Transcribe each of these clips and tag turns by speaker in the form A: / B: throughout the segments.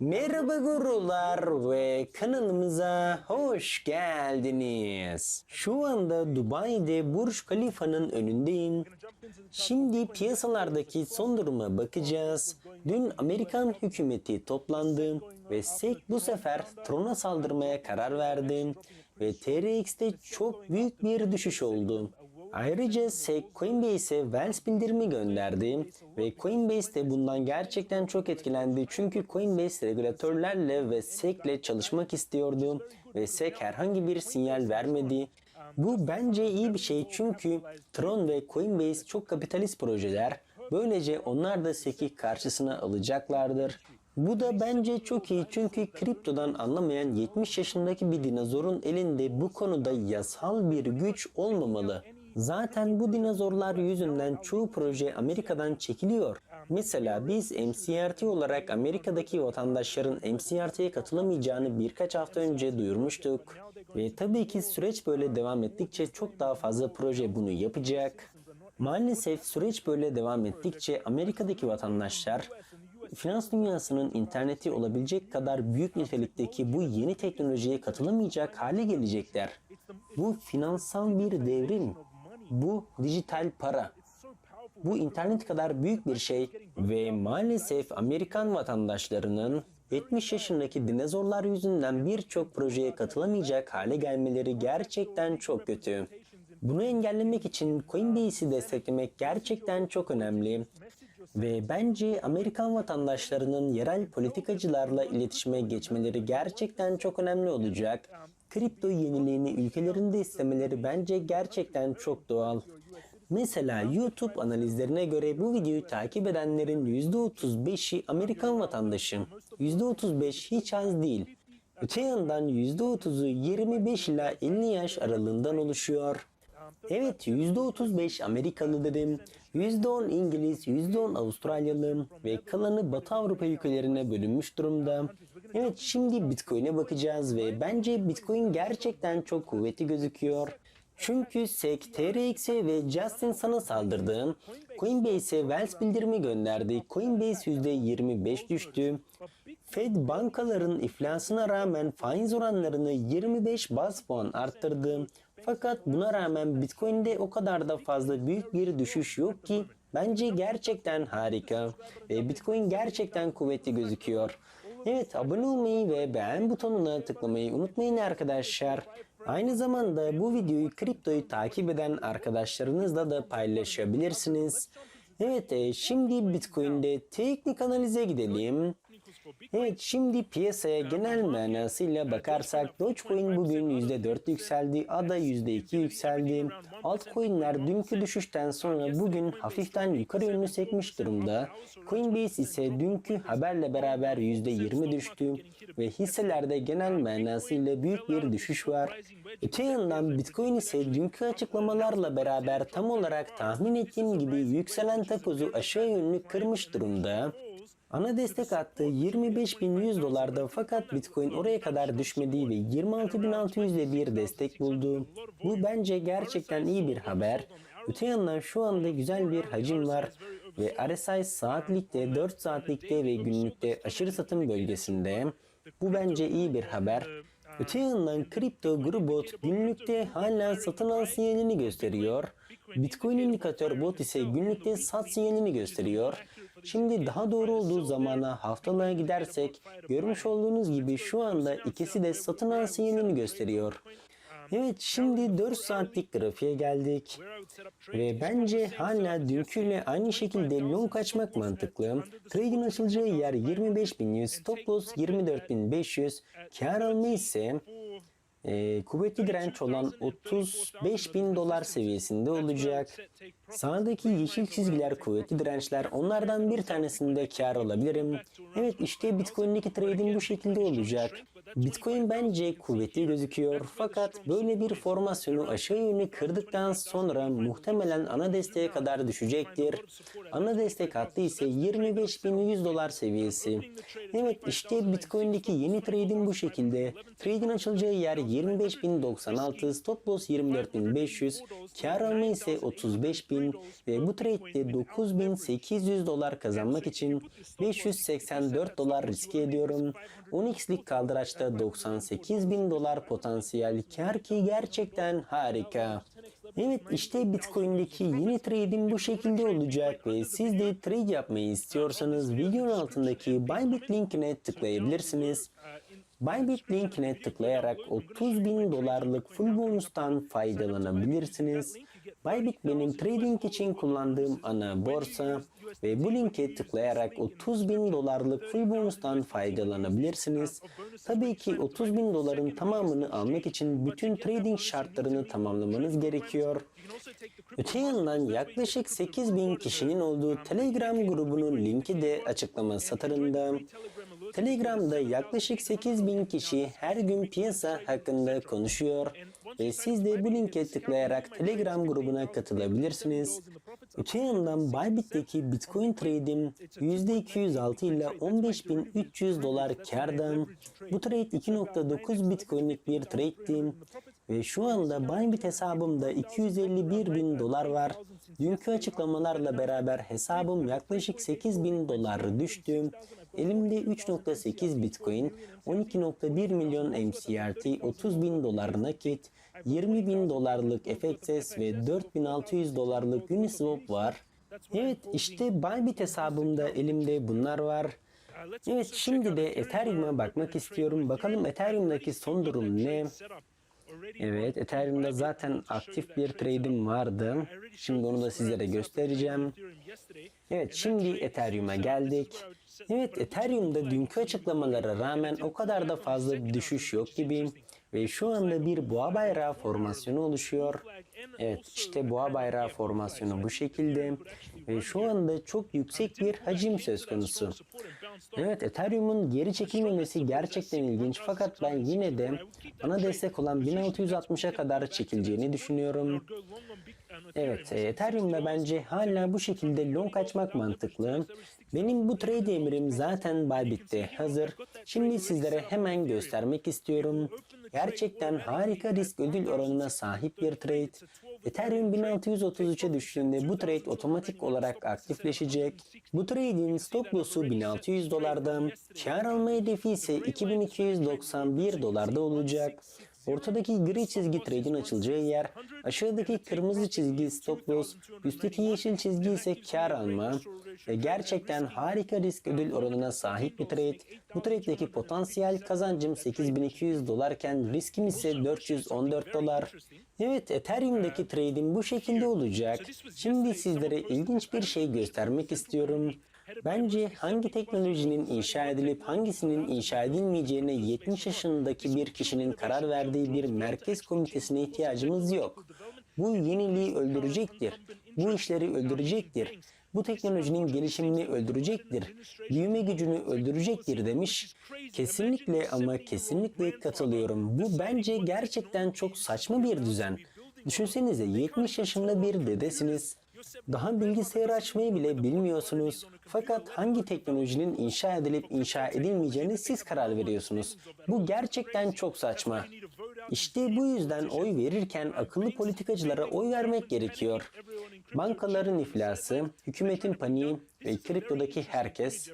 A: Merhaba gurular ve kanalımıza hoş geldiniz. Şu anda Dubai'de Burj Khalifa'nın önündeyim. Şimdi piyasalardaki son duruma bakacağız. Dün Amerikan hükümeti toplandı ve SEC bu sefer Tron'a saldırmaya karar verdi ve TRX'te çok büyük bir düşüş oldu. Ayrıca SEC Coinbase'e Wells bildirimi gönderdi ve Coinbase de bundan gerçekten çok etkilendi çünkü Coinbase regülatörlerle ve SEC ile çalışmak istiyordu ve SEC herhangi bir sinyal vermedi. Bu bence iyi bir şey çünkü Tron ve Coinbase çok kapitalist projeler. Böylece onlar da SEC'i karşısına alacaklardır. Bu da bence çok iyi çünkü kriptodan anlamayan 70 yaşındaki bir dinozorun elinde bu konuda yasal bir güç olmamalı. Zaten bu dinozorlar yüzünden çoğu proje Amerika'dan çekiliyor. Mesela biz MCRT olarak Amerika'daki vatandaşların MCRT'ye katılamayacağını birkaç hafta önce duyurmuştuk. Ve tabii ki süreç böyle devam ettikçe çok daha fazla proje bunu yapacak. Maalesef süreç böyle devam ettikçe Amerika'daki vatandaşlar finans dünyasının interneti olabilecek kadar büyük nitelikteki bu yeni teknolojiye katılamayacak hale gelecekler. Bu finansal bir devrim. Bu dijital para. Bu internet kadar büyük bir şey ve maalesef Amerikan vatandaşlarının 70 yaşındaki dinozorlar yüzünden birçok projeye katılamayacak hale gelmeleri gerçekten çok kötü. Bunu engellemek için Coinbase'i desteklemek gerçekten çok önemli. Ve bence Amerikan vatandaşlarının yerel politikacılarla iletişime geçmeleri gerçekten çok önemli olacak. Kripto yeniliğini ülkelerinde istemeleri bence gerçekten çok doğal. Mesela YouTube analizlerine göre bu videoyu takip edenlerin %35'i Amerikan vatandaşı. %35 hiç az değil. Öte yandan %30'u 25 ila 50 yaş aralığından oluşuyor. Evet %35 Amerikalı dedim. %10 İngiliz, %10 Avustralyalı ve kalanı Batı Avrupa ülkelerine bölünmüş durumda. Evet şimdi Bitcoin'e bakacağız ve bence Bitcoin gerçekten çok kuvvetli gözüküyor. Çünkü SEC, TRX'e ve Justin sana saldırdı. Coinbase'e Wells bildirimi gönderdi. Coinbase %25 düştü. Fed bankaların iflasına rağmen faiz oranlarını 25 baz puan arttırdı. Fakat buna rağmen Bitcoin'de o kadar da fazla büyük bir düşüş yok ki bence gerçekten harika ve Bitcoin gerçekten kuvvetli gözüküyor. Evet abone olmayı ve beğen butonuna tıklamayı unutmayın arkadaşlar. Aynı zamanda bu videoyu kriptoyu takip eden arkadaşlarınızla da paylaşabilirsiniz. Evet e, şimdi Bitcoin'de teknik analize gidelim. Evet şimdi piyasaya genel manasıyla bakarsak Dogecoin bugün %4 yükseldi, ADA %2 yükseldi. Altcoin'ler dünkü düşüşten sonra bugün hafiften yukarı yönlü sekmiş durumda. Coinbase ise dünkü haberle beraber %20 düştü ve hisselerde genel manasıyla büyük bir düşüş var. Öte yandan Bitcoin ise dünkü açıklamalarla beraber tam olarak tahmin ettiğim gibi yükselen takozu aşağı yönlü kırmış durumda. Ana destek attı 25.100 dolarda fakat Bitcoin oraya kadar düşmedi ve 26.600'de bir destek buldu. Bu bence gerçekten iyi bir haber. Öte yandan şu anda güzel bir hacim var ve RSI saatlikte, 4 saatlikte ve günlükte aşırı satım bölgesinde. Bu bence iyi bir haber. Öte yandan kripto Grubot günlükte hala satın al sinyalini gösteriyor. Bitcoin indikatör bot ise günlükte sat sinyalini gösteriyor. Şimdi daha doğru olduğu zamana haftalığa gidersek görmüş olduğunuz gibi şu anda ikisi de satın al sinyalini gösteriyor. Evet şimdi 4 saatlik grafiğe geldik. Ve bence hala dünküyle aynı şekilde long açmak mantıklı. Trade'in açılacağı yer 25.100, stop loss 24.500, kar alma ise e, kuvvetli direnç olan 35 bin dolar seviyesinde olacak. Sağdaki yeşil çizgiler kuvvetli dirençler. Onlardan bir tanesinde kar alabilirim. Evet işte Bitcoin'deki trading bu şekilde olacak. Bitcoin bence kuvvetli gözüküyor fakat böyle bir formasyonu aşağı yönlü kırdıktan sonra muhtemelen ana desteğe kadar düşecektir. Ana destek hattı ise 25.100 dolar seviyesi. Evet işte Bitcoin'deki yeni trading bu şekilde. Trading açılacağı yer 25.096, stop loss 24.500, kar alma ise 35.000 bin ve bu trade'de 9800 dolar kazanmak için 584 dolar riske ediyorum. 10x'lik kaldıraçta 98 bin dolar potansiyel kar ki gerçekten harika. Evet işte Bitcoin'deki yeni trade'im bu şekilde olacak ve siz de trade yapmayı istiyorsanız videonun altındaki Bybit linkine tıklayabilirsiniz. Bybit linkine tıklayarak 30 bin dolarlık full bonustan faydalanabilirsiniz. Bybit benim trading için kullandığım ana borsa ve bu linke tıklayarak 30 bin dolarlık full bonustan faydalanabilirsiniz. Tabii ki 30 bin doların tamamını almak için bütün trading şartlarını tamamlamanız gerekiyor. Öte yandan yaklaşık 8 bin kişinin olduğu Telegram grubunun linki de açıklama satırında. Telegram'da yaklaşık 8 bin kişi her gün piyasa hakkında konuşuyor ve siz de bu linke tıklayarak Telegram grubuna katılabilirsiniz. Öte yandan Bybit'teki Bitcoin trade'im %206 ile 15.300 dolar kardan. Bu trade 2.9 Bitcoin'lik bir trade'ti ve şu anda Bybit hesabımda 251 bin dolar var. Dünkü açıklamalarla beraber hesabım yaklaşık 8 bin dolar düştü. Elimde 3.8 Bitcoin, 12.1 milyon MCRT, 30 bin dolar nakit, 20 bin dolarlık FXS ve 4600 dolarlık Uniswap var. Evet işte Bybit hesabımda elimde bunlar var. Evet şimdi de Ethereum'a bakmak istiyorum. Bakalım Ethereum'daki son durum ne? Evet Ethereum'da zaten aktif bir trade'im vardı. Şimdi onu da sizlere göstereceğim. Evet şimdi Ethereum'a geldik. Evet Ethereum'da dünkü açıklamalara rağmen o kadar da fazla bir düşüş yok gibi. Ve şu anda bir boğa bayrağı formasyonu oluşuyor. Evet işte boğa bayrağı formasyonu bu şekilde. Ve şu anda çok yüksek bir hacim söz konusu. Evet Ethereum'un geri çekilmemesi gerçekten ilginç fakat ben yine de bana destek olan 1660'a kadar çekileceğini düşünüyorum. Evet Ethereum'da bence hala bu şekilde long açmak mantıklı. Benim bu trade emrim zaten Bybit'te hazır. Şimdi sizlere hemen göstermek istiyorum. Gerçekten harika risk ödül oranına sahip bir trade. Ethereum 1633'e düştüğünde bu trade otomatik olarak aktifleşecek. Bu trade'in stop loss'u 1600 dolarda, kar alma hedefi ise 2291 dolarda olacak. Ortadaki gri çizgi trade'in açılacağı yer, aşağıdaki kırmızı çizgi stop loss, üstteki yeşil çizgi ise kar alma ve gerçekten harika risk ödül oranına sahip bir trade. Bu trade'deki potansiyel kazancım 8200 dolarken riskim ise 414 dolar. Evet Ethereum'daki trade'im bu şekilde olacak. Şimdi sizlere ilginç bir şey göstermek istiyorum. Bence hangi teknolojinin inşa edilip hangisinin inşa edilmeyeceğine 70 yaşındaki bir kişinin karar verdiği bir merkez komitesine ihtiyacımız yok. Bu yeniliği öldürecektir. Bu işleri öldürecektir. Bu teknolojinin gelişimini öldürecektir. Büyüme gücünü öldürecektir demiş. Kesinlikle ama kesinlikle katılıyorum. Bu bence gerçekten çok saçma bir düzen. Düşünsenize 70 yaşında bir dedesiniz. Daha bilgisayar açmayı bile bilmiyorsunuz. Fakat hangi teknolojinin inşa edilip inşa edilmeyeceğini siz karar veriyorsunuz. Bu gerçekten çok saçma. İşte bu yüzden oy verirken akıllı politikacılara oy vermek gerekiyor. Bankaların iflası, hükümetin paniği ve kriptodaki herkes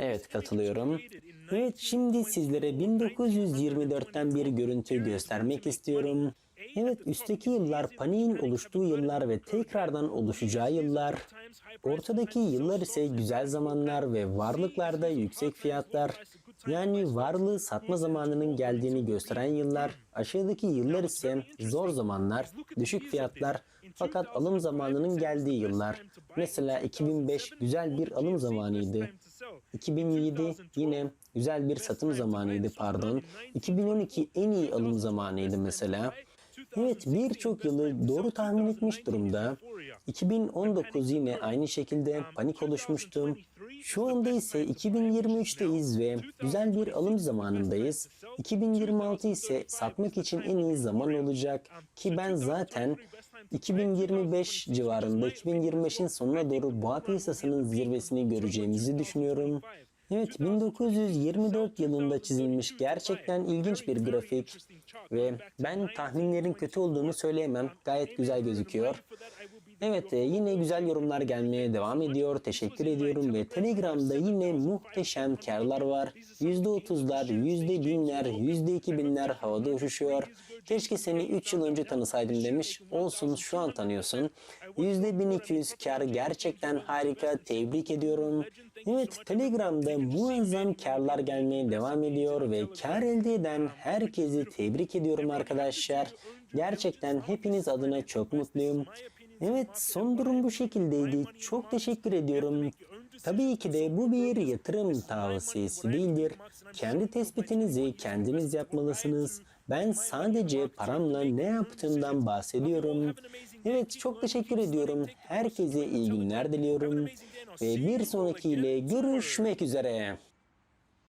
A: Evet katılıyorum. Evet şimdi sizlere 1924'ten bir görüntü göstermek istiyorum. Evet üstteki yıllar paniğin oluştuğu yıllar ve tekrardan oluşacağı yıllar. Ortadaki yıllar ise güzel zamanlar ve varlıklarda yüksek fiyatlar. Yani varlığı satma zamanının geldiğini gösteren yıllar. Aşağıdaki yıllar ise zor zamanlar, düşük fiyatlar fakat alım zamanının geldiği yıllar. Mesela 2005 güzel bir alım zamanıydı. 2007 yine güzel bir satım zamanıydı pardon. 2012 en iyi alım zamanıydı mesela. Evet birçok yılı doğru tahmin etmiş durumda. 2019 yine aynı şekilde panik oluşmuştu. Şu anda ise 2023'teyiz ve güzel bir alım zamanındayız. 2026 ise satmak için en iyi zaman olacak ki ben zaten 2025 civarında 2025'in sonuna doğru boğa piyasasının zirvesini göreceğimizi düşünüyorum. Evet 1924 yılında çizilmiş gerçekten ilginç bir grafik ve ben tahminlerin kötü olduğunu söyleyemem. Gayet güzel gözüküyor. Evet e, yine güzel yorumlar gelmeye devam ediyor. Teşekkür ediyorum ve Telegram'da yine muhteşem karlar var. %30'lar, %1000'ler, %2000'ler havada uçuşuyor. Keşke seni 3 yıl önce tanısaydım demiş. Olsun şu an tanıyorsun. %1200 kar gerçekten harika. Tebrik ediyorum. Evet Telegram'da muazzam karlar gelmeye devam ediyor ve kar elde eden herkesi tebrik ediyorum arkadaşlar. Gerçekten hepiniz adına çok mutluyum. Evet son durum bu şekildeydi. Çok teşekkür ediyorum. Tabii ki de bu bir yatırım tavsiyesi değildir. Kendi tespitinizi kendiniz yapmalısınız. Ben sadece paramla ne yaptığımdan bahsediyorum. Evet çok teşekkür ediyorum. Herkese iyi günler diliyorum. Ve bir sonrakiyle görüşmek üzere.